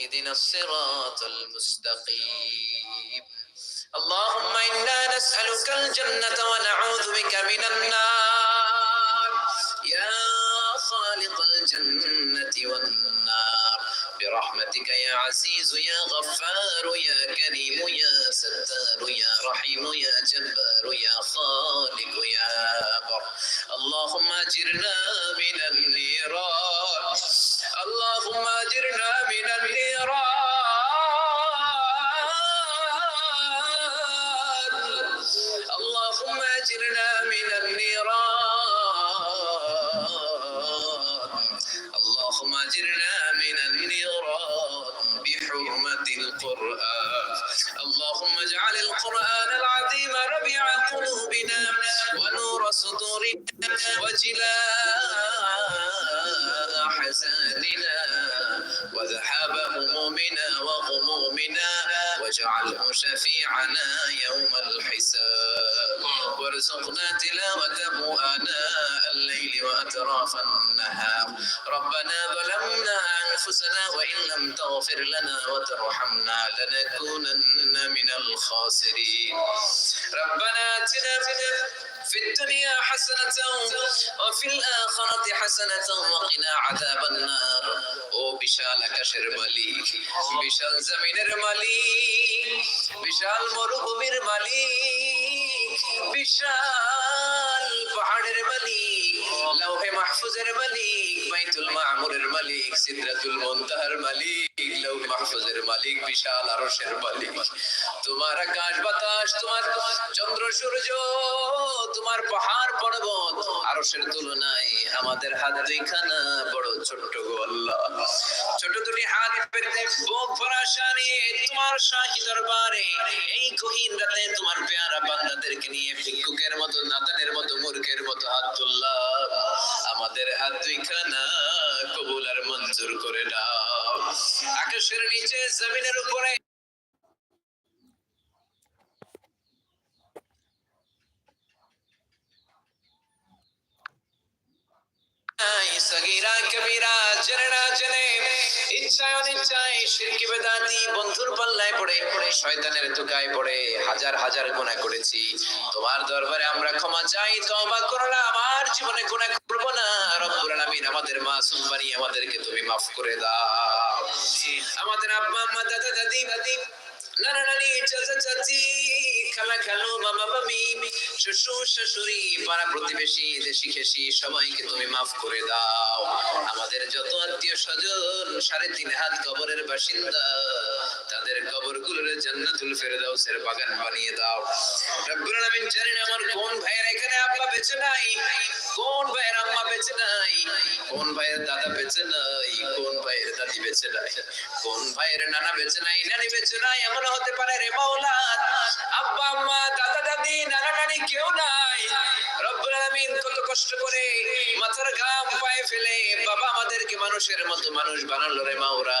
اهدنا الصراط المستقيم. اللهم إنا نسألك الجنة ونعوذ بك من النار. يا خالق الجنة والنار. برحمتك يا عزيز يا غفار يا كريم يا ستار يا رحيم يا جبار يا خالق يا بر. اللهم أجرنا من النيران لم تغفر لنا وترحمنا لنكونن من الخاسرين ربنا آتنا في الدنيا حسنة وفي الآخرة حسنة وقنا عذاب النار ও বিশাল আকাশের মালিক বিশাল জমিনের মালিক বিশাল মরুভূমির মালিক বিশাল পাহাড়ের মালিক লৌহে মাহফুজের মালিক, বাইতুল মামুরের মালিক, সিদরাতুল মুনতাহার মালিক লৌহে মাহফুজের মালিক, বিশাল আরশের মালিক। তোমার আকাশ বাতাস, তোমার চন্দ্র সূর্য, তোমার পাহাড় পর্বত, আরশের তুলনায় আমাদের হাত দুইখানা বড় ছোট্ট গো ছোট দুটি হাত পেতে বুক ভরা তোমার শাহী দরবারে, এই গহীন রাতে তোমার পেয়ারা বান্দাদেরকে নিয়ে ভিক্ষুকের মতো নাতানের মতো, মূর্খের মতো হাত তুললাম। আমাদের হাত দুইখানা কবুল আর মঞ্জুর করে নাও আকাশের নিচে, জমিনের উপরে সগীরা কবিরা জেনে না জেনে ইচ্ছায় অনিচ্ছায় শিরকি বেদাতি বন্ধুর পাল্লায় পড়ে পড়ে শয়তানের তুকায় পড়ে হাজার হাজার গুনাহ করেছি। তোমার দরবারে আমরা ক্ষমা চাই তওবা করো না আমার জীবনে করব না। রব্বুল আলামিন আমাদের মাসুম বানিয়ে আমাদেরকে তুমি মাফ করে দাও। আমাদের আব্বা আম্মা দাদা দাদি দাদি নানা নানি চাচা চাচি খালা খালু বাবা মামি শ্বশুর শাশুড়ি, পাড়া প্রতিবেশী, দেশি খেসি, সবাইকে তুমি মাফ করে দাও। আমাদের যত আত্মীয় স্বজন, সাড়ে তিন হাত কবরের বাসিন্দা। তাদের কবরগুলোর জান্নাতুল ফেরদাউসের বাগান বানিয়ে দাও। রব্বুল আলামিন জানেন আমার কোন ভাইয়ের এখানে আব্বা বেঁচে নাই? কোন ভাইয়ের আম্মা বেঁচে নাই? কোন ভাইয়ের দাদা বেঁচে নাই? কোন ভাইয়ের দাদি বেঁচে নাই? কোন ভাইয়ের নানা বেঁচে নাই? নানি বেঁচে নাই? এমন হতে পারে রে মাওলা। আব্বা, আম্মা, দাদা, দাদি, নানা, নানি কেউ নাই। রব্বুল আলামিন কত কষ্ট করে মাথার ঘাম পায়ে ফেলে বাবা আমাদেরকে মানুষের মতো মানুষ বানালো রে মাওরা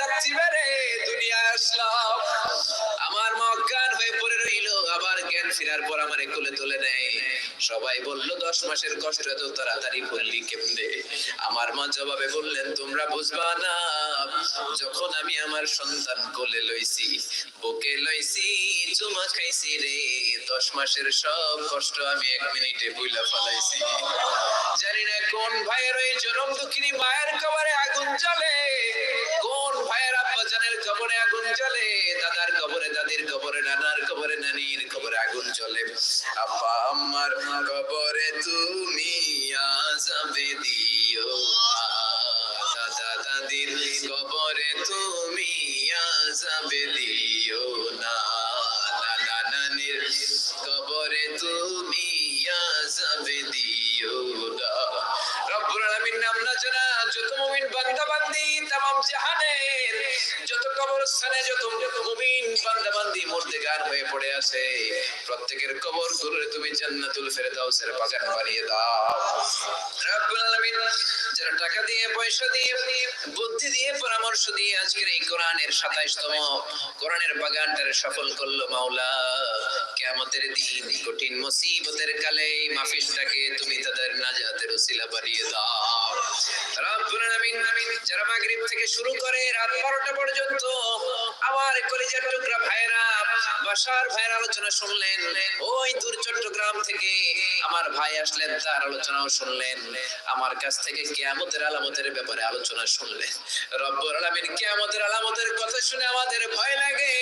লাগছি বেরে দুনিয়ায় আসলাম। আমার মজ্ঞান হয়ে পড়ে রইল, আবার জ্ঞান ফিরার পর আমার কোলে তুলে নেয়। সবাই বলল, দশ মাসের কষ্ট এত তাড়াতাড়ি বললি কেমনে? আমার মা জবাবে বললেন, তোমরা বুঝবা না, যখন আমি আমার সন্তান কোলে লইছি, বুকে লইছি, চুমা খাইছি রে, দশ মাসের সব কষ্ট আমি এক মিনিটে বুইলা ফলাইছি। জানি না কোন ভাইয়ের ওই জনম দুঃখিনী মায়ের কবরে আগুন জ্বলে। কবরে আগুন চলে দাদার কবরে, দাদির কবরে, নানার কবরে, নানির কবরে আগুন জ্বলে। আব্বা আমার কবরে তুমি আজাবে দিও। দাদা, দাদির কবরে তুমি আজাবে দিও। গান হয়ে পড়ে আছে। প্রত্যেকের কবর গুলোরে তুমি জান্নাতুল ফেরদাউসের বাগান বানিয়ে দাও। রব্বুল আলামিন যারা টাকা দিয়ে, পয়সা দিয়ে, বুদ্ধি দিয়ে, পরামর্শ দিয়ে আজকের এই কোরআনের সাতাইশতম, কোরআনের বাগানটারে সফল করল মাওলা, কেয়ামতের দিন কঠিন মুসিবতের কালে এই মাহফিলটাকে তুমি তাদের নাজাতের ওসিলা বানিয়ে দাও। রব্বুল আলামিন যারা মাগরিব থেকে শুরু করে রাত 12টা পর্যন্ত আমার কলিজার টুকরা ভাইরা বাসার ভাইয়ের আলোচনা শুনলেন, ওই দূর চট্টগ্রাম থেকে আমার ভাই আসলেন, তার আলোচনাও শুনলেন, আমার কাছ থেকে কিয়ামতের আলামতের ব্যাপারে আলোচনা শুনলেন। রব্বুল আলামিন কিয়ামতের আলামতের কথা শুনে আমাদের ভয় লাগে।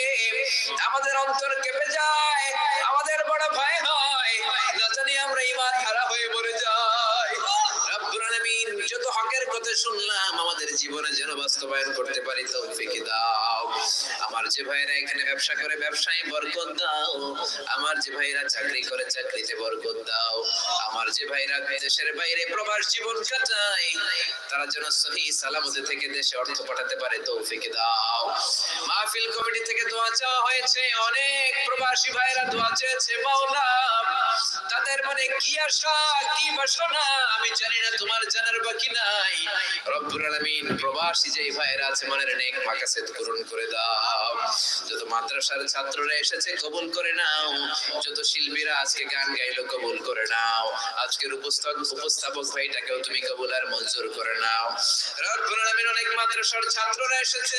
আমাদের অন্তর কেঁপে যায়, আমাদের বড় ভয় হয়। না জানি আমরা ইমান হারা হয়ে মরে যাই যত হকের কথা শুনলাম, আমাদের জীবনে যেন বাস্তবায়ন করতে পারি তৌফিক দাও। আমার যে ভাইরা এখানে ব্যবসা করে, ব্যবসায় বরকত দাও। আমার যে ভাইরা চাকরি করে, চাকরিতে বরকত দাও। আমার যে ভাইরা দেশের বাইরে প্রবাস জীবন কাটায়, তারা যেন সহি সালামতে থেকে দেশে অর্থ পাঠাতে পারে তৌফিক দাও। মাহফিল কমিটি থেকে দোয়া চাওয়া হয়েছে। অনেক প্রবাসী ভাইরা দোয়া চেয়েছে মাওলা তাদের মানে কি আশা কি বাসনা আমি জানি না তোমার জানার বাকি নাই। রব্বুল আলামিন প্রবাসী যে ভাইরা আছে, মনের নেক মাকাসেদ পূরণ করে দাও। যত মাদ্রাসার ছাত্ররা এসেছে, কবুল করে নাও। যত শিল্পীরা আজকে গান গাইলো, কবুল করে নাও। আজকের উপস্থাপক উপস্থাপক ভাইটাকেও তুমি কবুল আর মঞ্জুর করে নাও। রব্বুল আলামিন অনেক মাদ্রাসার ছাত্ররা এসেছে।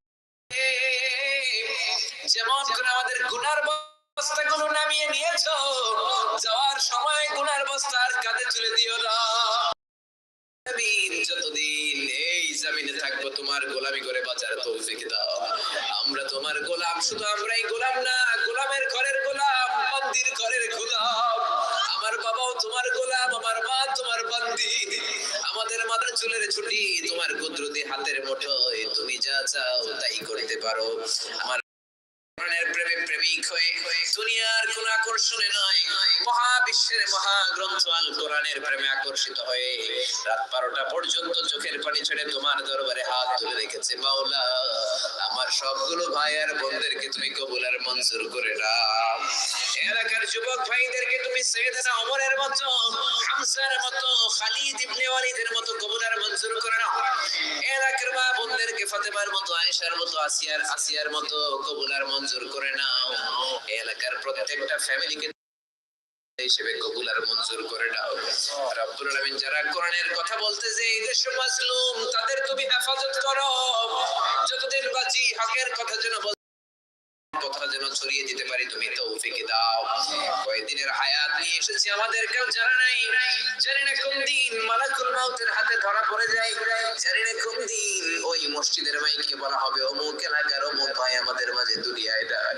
যেমন করে আমাদের গুনার বস্তাগুলো নামিয়ে নিয়েছো, যাওয়ার সময় গুনার বস্তা আর কাঁধে তুলে দিও না। যতদিন এই জমিনে থাকব, তোমার গোলামি করে দাও। আমরা তোমার গোলাম, শুধু আমরাই গোলাম না, গোলামের ঘরের গোলাম, মন্দির ঘরের গোলাম। আমার বাবাও তোমার গোলাম, আমার মা তোমার বান্দি। আমাদের মাথার চুলের ছুটি তোমার কুদরতি হাতের মুঠোয় তুমি যা চাও তাই করতে পারো। আমার আকর্ষণে নয় মহাবিশ্বের মহাগ্রন্থ আল কোরআনের প্রেমে আকর্ষিত হয়ে রাত বারোটা পর্যন্ত চোখের পানি ছেড়ে তোমার দরবারে হাত তুলে রেখেছে মাওলা। আমার সবগুলো ভাই আর বোনদেরকে তুমি কবুল মঞ্জুর করে নাও। এলাকার যুবক ভাইদেরকে তুমি সৈয়দনা ওমরের মতো হামসার মতো, খালিদ ইবনে ওয়ালিদের মতো কবুল মঞ্জুর করে নাও। এলাকার মা বোনদেরকে ফাতেমার মতো, আয়েশার মতো, আসিয়ার আসিয়ার মতো কবুল আর মঞ্জুর করে নাও। এলাকার প্রত্যেকটা ফ্যামিলিকে হিসেবে কবুল আর মঞ্জুর করে নাও। রব্বুল আলামিন যারা কোরআনের কথা বলতে যে এই দেশে মাজলুম, তাদের তুমি হেফাজত করো। যতদিন বাঁচি হকের কথা যেন বল কথা যেন ছড়িয়ে দিতে পারি, তুমি তৌফিক দাও। কয়েকদিনের হায়াত নিয়ে এসেছি আমাদের কেউ জানা নাই। জানি না কোন দিন মালাকুল মাউতের হাতে ধরা পড়ে যায়। জানি না কোন দিন ওই মসজিদের মাইকে বলা হবে, অমুক এলাকার অমুক ভাই আমাদের মাঝে দুনিয়ায় ডাক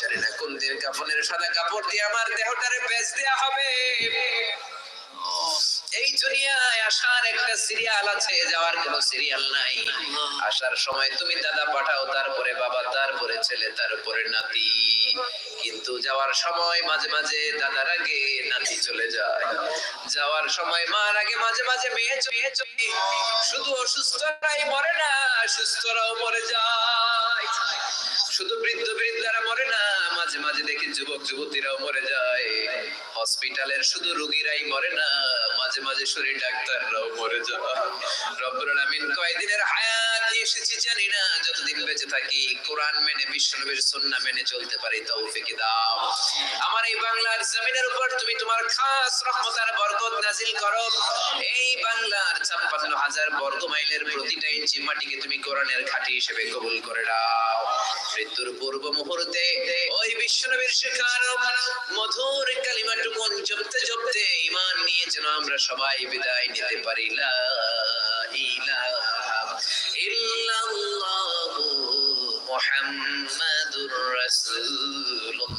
জানি না কোন দিন কাফনের সাদা কাপড় দিয়ে আমার দেহটারে বেচ দেয়া হবে। এই দুনিয়ায় আসার একটা সিরিয়াল আছে, যাওয়ার কোনো সিরিয়াল নাই। আসার সময় তুমি দাদা পাঠাও, তারপরে বাবা, তারপরে ছেলে, তারপরে নাতি। কিন্তু যাওয়ার সময় মাঝে মাঝে দাদার আগে নাতি চলে যায়। যাওয়ার সময় মার আগে মাঝে মাঝে মেয়ে চলে শুধু অসুস্থরাই মরে না, সুস্থরাও মরে যায়। শুধু বৃদ্ধ বৃদ্ধারা মরে না, মাঝে মাঝে দেখি যুবক যুবতীরাও মরে যায়। হসপিটালের শুধু রোগীরাই মরে না মাঝে মাঝে শরীর ডাক্তাররাও মরে যায় রব্বুল আলামিন কয়দিনের হায়াত এসেছি জানি না, যতদিন বেঁচে থাকি, কোরআন মেনে, বিশ্বনবীর সুন্নাহ মেনে চলতে পারি, তৌফিক দাও। আমার এই বাংলার জমিনের উপর তুমি তোমার খাস রহমতার বরকত নাজিল করো। এই বাংলার ছাপ্পান্ন হাজার বর্গ মাইলের প্রতিটা ইঞ্চি মাটিকে তুমি কোরআনের ঘাঁটি হিসেবে কবুল করে দাও মৃত্যুর পূর্ব মুহূর্তে ওই বিশ্বনবীর শেখানো মধুর কালিমাটুকু জপতে জপতে ইমান নিয়ে যেন আমরা সবাই বিদায় নিতে পারি। লা ইলাহা ইল্লাল্লাহু মুহাম্মাদুর রাসূলুল্লাহ।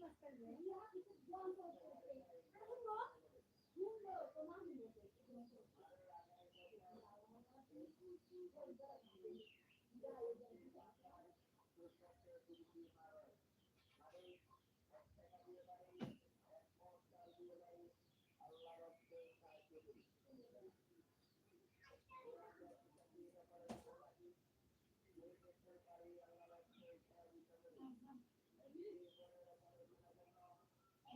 আলাইহি দোয়া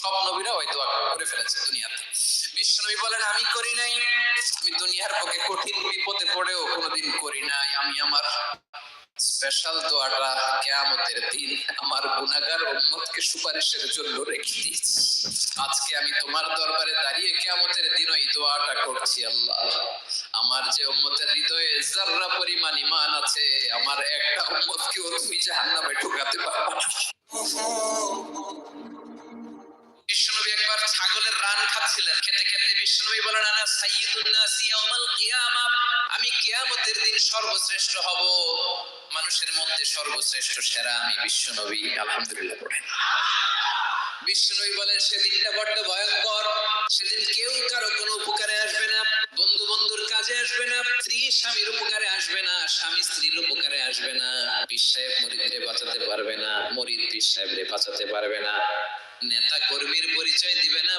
সব নবীরা ওই করে ফেলেছে দুনিয়াতে। বিশ্বনবী বলেন, আমি করি নাই। আমি দুনিয়ার পক্ষে কঠিন বিপদে পড়েও কোনোদিন করি নাই। আমি আমার স্পেশাল দোয়াটা কেয়ামতের দিন আমার গুনাহগার উম্মতকে সুপারিশের জন্য রেখে দিয়েছি। আজকে আমি তোমার দরবারে দাঁড়িয়ে কেয়ামতের দিন ওই দোয়াটা করছি, আল্লাহ। আমার যে উম্মতের হৃদয়ে জাররা পরিমাণ ইমান আছে, আমার একটা উম্মতকেও তুই জাহান্নামে ঢোকাতে পারবা না। খাচ্ছিলেন খেতে খেতে বিশ্বনবী বলেন, আনা সাইয়্যিদুন নাস ইয়াউমাল কিয়ামা। আমি কিয়ামতের দিন সর্বশ্রেষ্ঠ হব। মানুষের মধ্যে সর্বশ্রেষ্ঠ সেরা আমি বিশ্বনবী আলহামদুলিল্লাহ পড়েন। বিশ্বনবী বলেন, সেদিনটা বড্ড ভয়ঙ্কর। সেদিন কেউ কারও কোনো উপকারে আসবে না। বন্ধু বন্ধুর কাজে আসবে না। স্ত্রী স্বামীর উপকারে আসবে না। স্বামী স্ত্রীর উপকারে আসবে না। পীর সাহেব মরিদরে বাঁচাতে পারবে না। মরিদ পীর সাহেবরে বাঁচাতে পারবে না। নেতা কর্মীর পরিচয় দিবে না।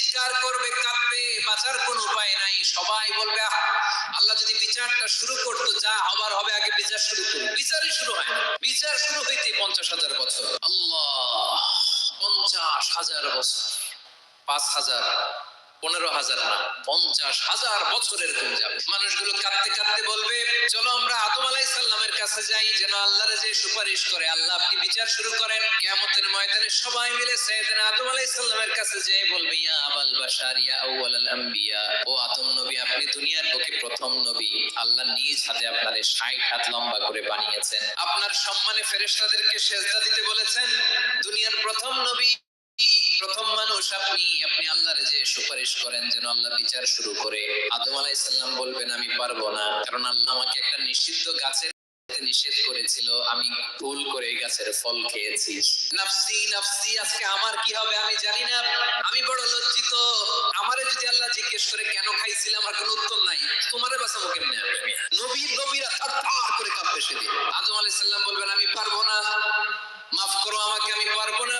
চিৎকার করবে কাঁদবে বাঁচার কোন উপায় নাই। সবাই বলবে আল্লাহ যদি বিচারটা শুরু করতো, যা হবার হবে, আগে বিচার শুরু করবে বিচারই শুরু হয় না। বিচার শুরু হইতে পঞ্চাশ হাজার বছর। আল্লাহ, পঞ্চাশ হাজার বছর। পাঁচ হাজার পনেরো হাজার না, পঞ্চাশ হাজার বছর এরকম যাবে। মানুষগুলো কাঁদতে কাঁদতে বলবে, চলো আমরা আদম আলাই সাল্লামের কাছে যাই, যেন আল্লাহর যে সুপারিশ করে, আল্লাহ আপনি বিচার শুরু করেন। কেমতের ময়দানে সবাই মিলে সৈয়দনা আদম আলাই সাল্লামের কাছে যেয়ে বলবে, ইয়া আবাল বাশার, ইয়া আউয়াল আম্বিয়া। ও আদম নবী, আপনি দুনিয়ার বুকে প্রথম নবী। আল্লাহ নিজ হাতে আপনার ষাট হাত লম্বা করে বানিয়েছেন। আপনার সম্মানে ফেরেশতাদেরকে সেজদা দিতে বলেছেন, দুনিয়ার প্রথম নবী প্রথম মানুষ আপনি আপনি আল্লাহর যে সুপারিশ করেন যেন আল্লাহ বিচার শুরু করে। আদম আলাইহিস সালাম বলবেন, আমি পারব না। কারণ আল্লাহ আমাকে একটা নিষিদ্ধ গাছের নিষেধ করেছিল, আমি ভুল করে গাছের ফল খেয়েছি। নাফসি নাফসি, আজকে আমার কি হবে আমি জানি না। আমি বড় লজ্জিত। আমারে যদি আল্লাহ জিজ্ঞেস করে, কেন খাইছিলাম? আমার কোনো উত্তর নাই। তোমারে বাঁচাবো কেমনে আমি? নবীর নবীরা থার করে কাঁপবে সেদিন। আদম আলাইহিস সালাম বলবেন, আমি পারব না। মাফ করো আমাকে, আমি পারব না।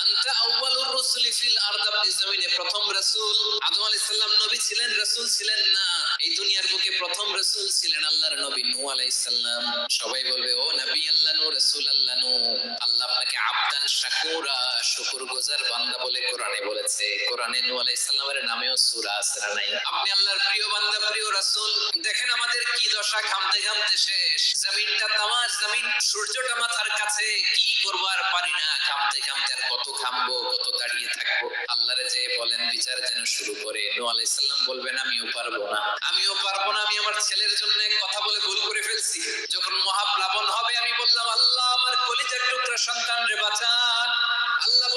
আমাদের কি দশা ঘামতে ঘামতে শেষ। জমিনটা তামার, জমিন সূর্যটা মাথার কাছে। কি করব আর পারি না, ঘামতে ঘামতে আর কত ঘামবো কত দাঁড়িয়ে থাকব, আল্লাহরে যে বলেন বিচার যেন শুরু করে। নূহ আলাইহিস সালাম বলবেন আমিও পারব না। আমিও পারব না, আমি আমার ছেলের জন্য কথা বলে ভুল করে ফেলছি। যখন মহাপ্লাবন হবে, আমি বললাম, আল্লাহ, আমার কলিজার টুকরা সন্তান রে, বাঁচান। আল্লাহ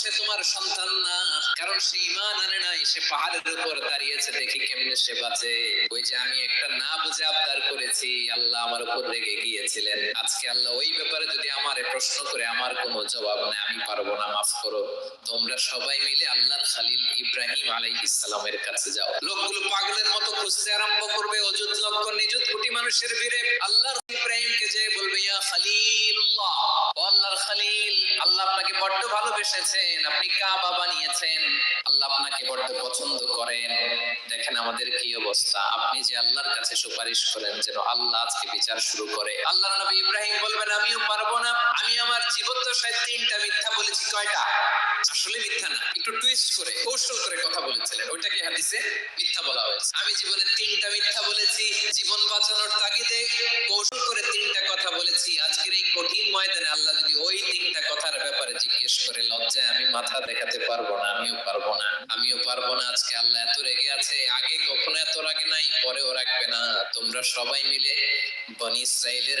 সে তোমার সন্তান না, কারণ সে ইমান আনে নাই, সে পাহাড়ের উপর দাঁড়িয়েছে, দেখি কেমনে সে বাঁচে। ওই যে আমি একটা না বুঝে আবদার করেছি, আল্লাহ আমার উপর রেগে গিয়েছিলেন আজকে আল্লাহ ওই ব্যাপারে যদি আমারে প্রশ্ন করে, আমার কোনো জবাব নেই, আমি পারব না, মাফ করো। তোমরা সবাই মিলে আল্লাহর খালিল ইব্রাহিম আলাইহিস সালামের কাছে যাও। লোকগুলো পাগলের মতো খুঁজতে আরম্ভ করবে, অযুত লক্ষ নিযুত কোটি মানুষের ভিড়ে। আল্লাহর ইব্রাহিমকে যে বলবে, ইয়া আল্লাহর খালিল, আল্লাহ আপনাকে বড্ড ভালোবেসেছেন, আপনি কাবা বানিয়েছেন। আল্লাহ আপনাকে বড্ড পছন্দ করেন। দেখেন আমাদের কি অবস্থা। আপনি যে আল্লাহর কাছে সুপারিশ করেন, যেন আল্লাহ আজকে বিচার শুরু করে। আল্লাহর নবী ইব্রাহিম বলবেন, আমিও পারব না। আমি আমার জীবদ্দশায় তিনটা মিথ্যা বলেছি, কয়টা? আসলে মিথ্যা না। একটু টুইস্ট করে, কৌশল করে কথা বলেছিলেন। ওইটাকে হাদিসে মিথ্যা বলা হয়েছে। আমি জীবনে তিনটা মিথ্যা বলেছি, জীবন বাঁচানোর তাগিদে কৌশল করে তিনটা কথা বলেছি। আজকের এই কঠিন ময়দানে আল্লাহ যদি ওই তিনটা কথার ব্যাপারে জিজ্ঞেস করে, লজ্জায় আমি মাথা দেখাতে পারব না, আমিও পারব না, আমিও পারব না। আজকে আল্লাহ এত রেগে আছে, আগে কখনো এত রাগে নাই, পরেও রাখবে না। তোমরা সবাই মিলে বনি ইসরাইলের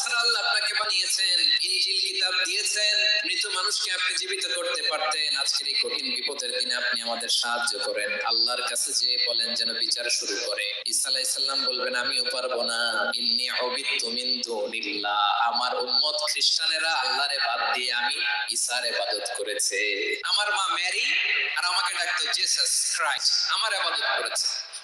বাবা ছাড়া আল্লাহ আপনাকে বানিয়েছেন মিন আমার উম্মত খ্রিস্টানেরা আল্লাহরে বাদ দিয়ে আমি ঈসার ইবাদত করেছে। আমার মা ম্যারি আর আমাকে ডাকতো জেসাস ক্রাইস্ট। আমার ইবাদত করেছে।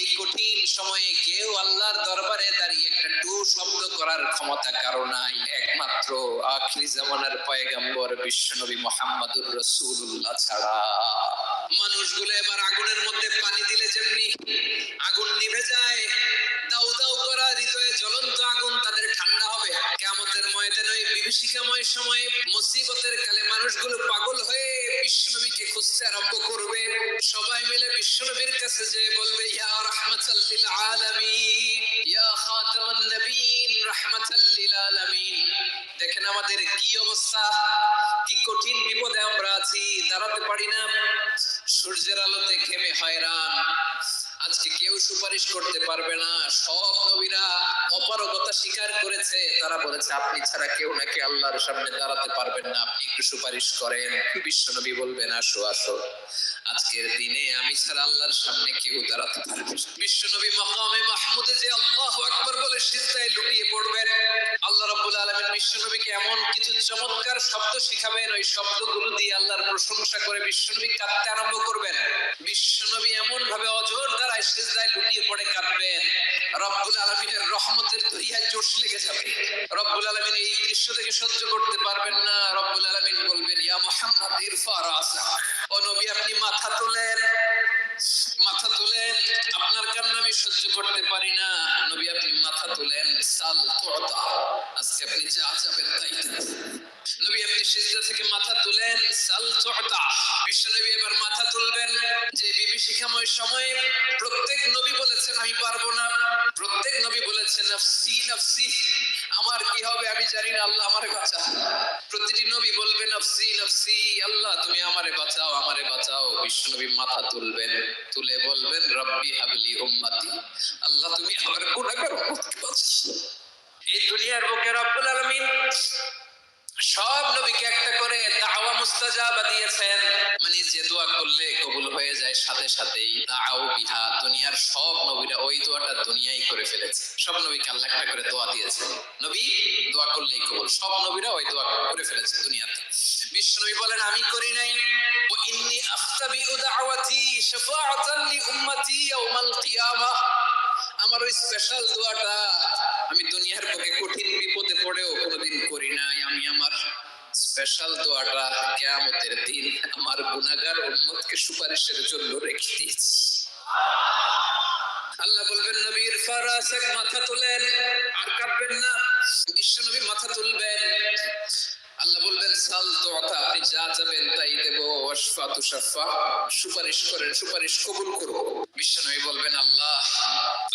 এই কঠিন সময়ে কেউ আল্লাহর দরবারে দাঁড়িয়ে একটা টু শব্দ করার ক্ষমতা কারও নাই। একমাত্র আখরি জামানার পয়গাম্বর বিশ্বনবী মোহাম্মদুর রসুল্লাহ ছাড়া। মানুষগুলো এবার আগুনের মধ্যে পানি দিলে যেমনি আগুন নিভে যায় দাউ দাউ করা হৃদয়ে জ্বলন্ত আগুন ঠান্ডা হবে। কেমতের ময়দানে বিভীষিকাময় সময়ে মুসিবতের কালে মানুষগুলো পাগল হয়ে বিশ্বনবীকে খুঁজতে আরম্ভ করবে। সবাই মিলে বিশ্বনবীর কাছে যে বলবে, ইয়া রাহমাতাল আলামিন, ইয়া খাতামান নবীন রাহমাতাল আলামিন। দেখেন আমাদের কি অবস্থা? কি কঠিন বিপদে আমরা আছি, দাঁড়াতে পারি না। সূর্যের আলোতে ঘেমে হয়রান। আজকে কেউ সুপারিশ করতে পারবে না। সব নবীরা অপারগতা স্বীকার করেছে। তারা বলেছে, আপনি ছাড়া কেউ নাকি আল্লাহর সামনে দাঁড়াতে পারবেন না। আপনি একটু সুপারিশ করেন। বিশ্ব নবী বলবেন, আসো আসো। আজকের দিনে আমি ছাড়া আল্লাহর সামনে কেউ দাঁড়াতে পারবে বিশ্ব নবী মাকামে মাহমুদে যে আল্লাহ আকবার বলে সিজদায় লুটিয়ে পড়বেন, আল্লাহ রাব্বুল আলামিন বিশ্ব নবীকে এমন কিছু চমৎকার শব্দ শিখাবেন, ওই শব্দগুলো দিয়ে আল্লাহর প্রশংসা করে বিশ্ব নবী কাঁদতে আরম্ভ করবেন। বিশ্ব নবী এমন ভাবে অজর দ্বারায় সিজদায় লুটিয়ে পড়ে কাঁদবেন। রব্বুল আলামিনের রহমতের দরিয়ায় জোশ লেগে যাবে। রব্বুল আলামিন এই দৃশ্য থেকে সহ্য করতে পারবেন না। রব্বুল আলামিন বলবেন, ইয়া মুহাম্মদ ইরফা রাসা ও নবী, আপনি মাথা তোলেন। মাথা তোলেন। আপনার কান্না আমি সহ্য করতে পারি না। নবী, আপনি মাথা তোলেন। সাল আজকে আপনি যা চাবেন তাই। নবী, আপনি সিজদা থেকে মাথা তুলেন, সাল তুতা বিশ্ব নবী এবার মাথা তুলবেন। যে বিভীষিকাময় সময়ে প্রত্যেক নবী বলেছেন, আমি পারব না। প্রত্যেক নবী বলেছেন, নফসি নফসি, আমার কি হবে আমি জানি না, আল্লাহ আমারে বাঁচা প্রতিটি নবী বলবে, নফসি নফসি, আল্লাহ, তুমি আমারে বাঁচাও আমারে বাঁচাও। বিশ্ব নবী মাথা তুলবেন, তুলে বলবেন, রব্বি হাবলি উম্মতি। আল্লাহ, তুমি আমার গুনাহগার এই দুনিয়ার বুকে রব্বুল আলামিন সব নবীকে একটা করে দাওয়া মুস্তাজাবা দিয়েছেন। মানে যে দোয়া করলে কবুল হয়ে যায় সাথে সাথেই। দাও বিহা, দুনিয়ার সব নবীরা ওই দোয়াটা দুনিয়াই করে ফেলেছে। সব নবীকে আল্লাহ একটা করে দোয়া দিয়েছে। নবী, দোয়া করলেই কবুল। সব নবীরা ওই দোয়া করে ফেলেছে দুনিয়াতে। বিশ্ব নবী বলেন, আমি করি নাই। ও ইন্নি আফতাবিউ দাওয়াতি শাফাআতান লি উম্মতি ইয়াউমাল কিয়ামাহ আমার ওই স্পেশাল দোয়াটা আমি দুনিয়ার বুকে কঠিন বিপদে পড়েও কোনোদিন করি নাই। আমি আমার স্পেশাল দোয়াটা কেয়ামতের দিন আমার গুনাহগার উম্মতকে সুপারিশের জন্য রেখে দিয়েছি। আল্লাহ বলবেন, নবীর ফারাসাক মাথা তোলেন, আর কাঁদবেন না। বিশ্ব নবী মাথা তুলবেন। আল্লাহ বলবেন, সাল আপনি যা চাবেন তাই দেব। ওয়াশফা তুশাফা সুপারিশ করেন, সুপারিশ কবুল করব বিশ্বনবী বলবেন, আল্লাহ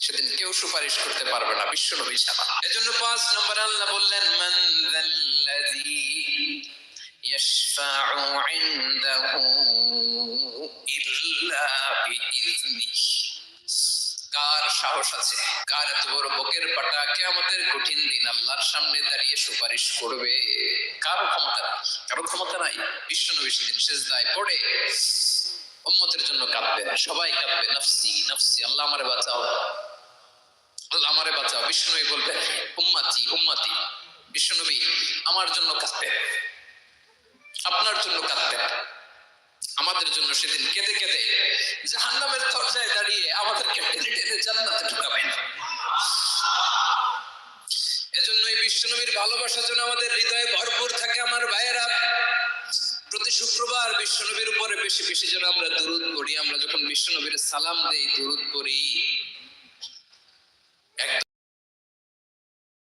সেদিন কেউ সুপারিশ করতে পারবে না বিশ্ব নবী সাবা এজন্য পাঁচ নম্বর আল্লাহ বললেন, মান যাল্লাযী ইয়াশফাউ ইনদাহু ইল্লা বিইজনিহি কার সাহস আছে? কার এত বড় বকের পাটা? কেয়ামতের কঠিন দিন আল্লাহর সামনে দাঁড়িয়ে সুপারিশ করবে। কারও ক্ষমতা নাই। কারও ক্ষমতা নাই। বিশ্বনবী সেদিন শেষ দায় পড়ে উম্মতের জন্য কাঁদবেন। সবাই কাঁদবে, নফসি নফসি, আল্লাহ আমার বাঁচাও। আমারে বাঁচাও। বিষ্ণুনবী বলবে, উম্মাতি উম্মাতি, বিষ্ণুনবী, আমার জন্য কাঁদবেন আপনার জন্য কাঁদবেন আমাদের জন্য সেদিন কেঁদে কেঁদে জাহান্নামের দরজায় দাঁড়িয়ে আমাদেরকে টেনে টেনে জান্নাতে ঢুকাবেন। এজন্য এই বিশ্বনবীর ভালোবাসা যেন আমাদের হৃদয়ে ভরপুর থাকে আমার ভাইয়েরা। প্রতি শুক্রবার বিশ্বনবীর উপরে বেশি বেশি যেন আমরা দুরুদ পড়ি। আমরা যখন বিশ্বনবীর সালাম দেই, দুরুদ পড়ি একদম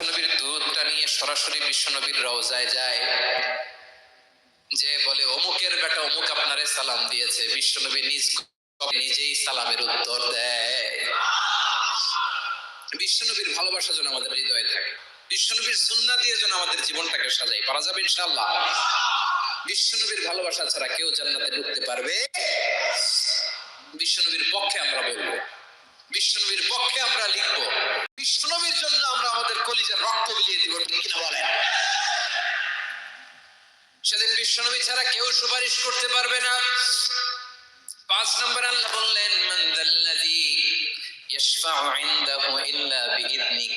নবীর দুধটা নিয়ে সরাসরি বিশ্বনবীর রওজায় যায়, যে বলে, অমুকের বেটা অমুক আপনারে সালাম দিয়েছে। বিশ্বনবী নিজ নিজেই সালামের উত্তর দেয়। বিশ্বনবীর ভালোবাসা যেন আমাদের হৃদয়ে থাকে বিশ্বনবীর সুন্নাহ দিয়ে যেন আমাদের জীবনটাকে সাজাই পারা যাবে ইনশাআল্লাহ। বিশ্বনবীর ভালোবাসা ছাড়া কেউ জান্নাতে ঢুকতে পারবে? বিশ্বনবীর পক্ষে আমরা বলব বিশ্বনবীর পক্ষে আমরা লিখব। বিশ্বনবীর জন্য আমরা আমাদের কলিজার রক্ত বিলিয়ে দিব, ঠিক কিনা বলেন? সেদিন বিশ্বনবী ছাড়া কেউ সুপারিশ করতে পারবে না। পাঁচ নম্বর আল্লাহ বললেন ইনদাহু ইল্লা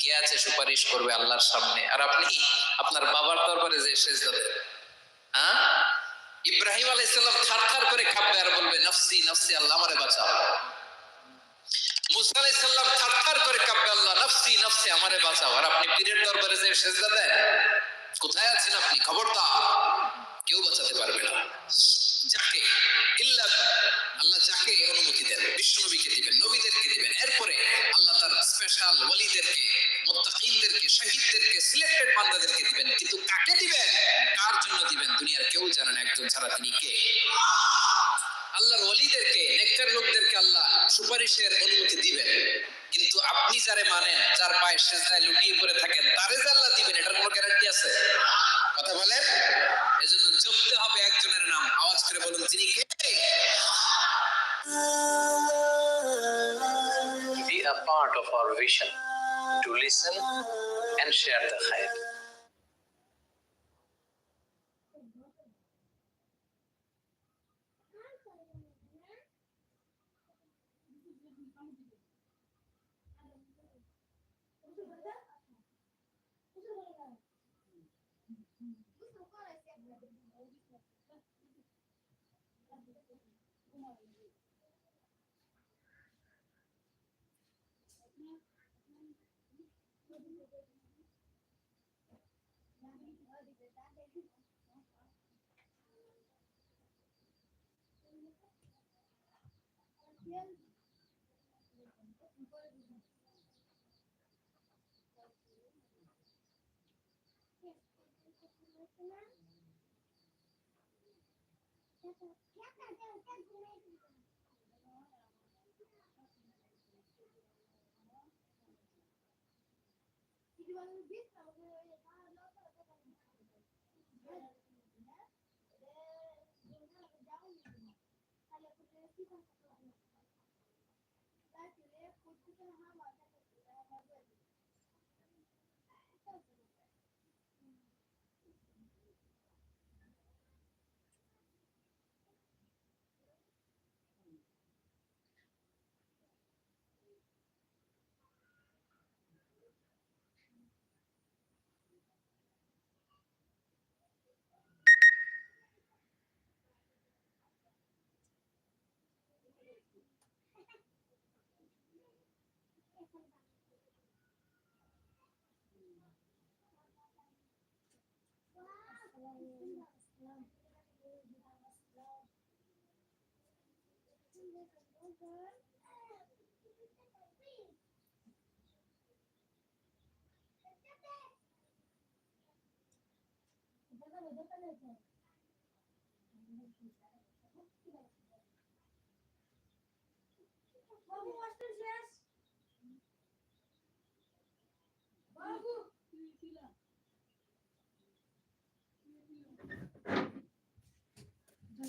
কে আছে সুপারিশ করবে আল্লাহর সামনে? আর আপনি? আপনার বাবার দরবারে যে হ্যাঁ? ইব্রাহিম আলাইহিস সালাম থারথার করে কাঁপবে আর বলবে, নফসি নফসি, আল্লাহ আমারে বাঁচাও। কিন্তু কাকে দিবেন? কার জন্য দিবেন? দুনিয়ার কেউ জানে না একজন ছাড়া তিনি কে। আল্লাহর ওলিদেরকে নেককার লোকদেরকে আল্লাহ সুপারিশের অনুমতি দিবেন। কিন্তু আপনি যারে মানেন, যার পায়ে সেজদায় লুকিয়ে পড়ে থাকেন, তারে যে আল্লাহ দিবেন, এটার কোনো গ্যারান্টি আছে? কথা বলেন? এজন্য জপতে হবে একজনের নাম। আওয়াজ করে বলুন তিনি কে? Be a part of our vision to listen and share the khair. Yeah, that's it. Thank you. বাবু মাস্টার শেষ বাবু ক্যামেরা চালু হয়ে দিলা বুঝতে চেষ্টা করিস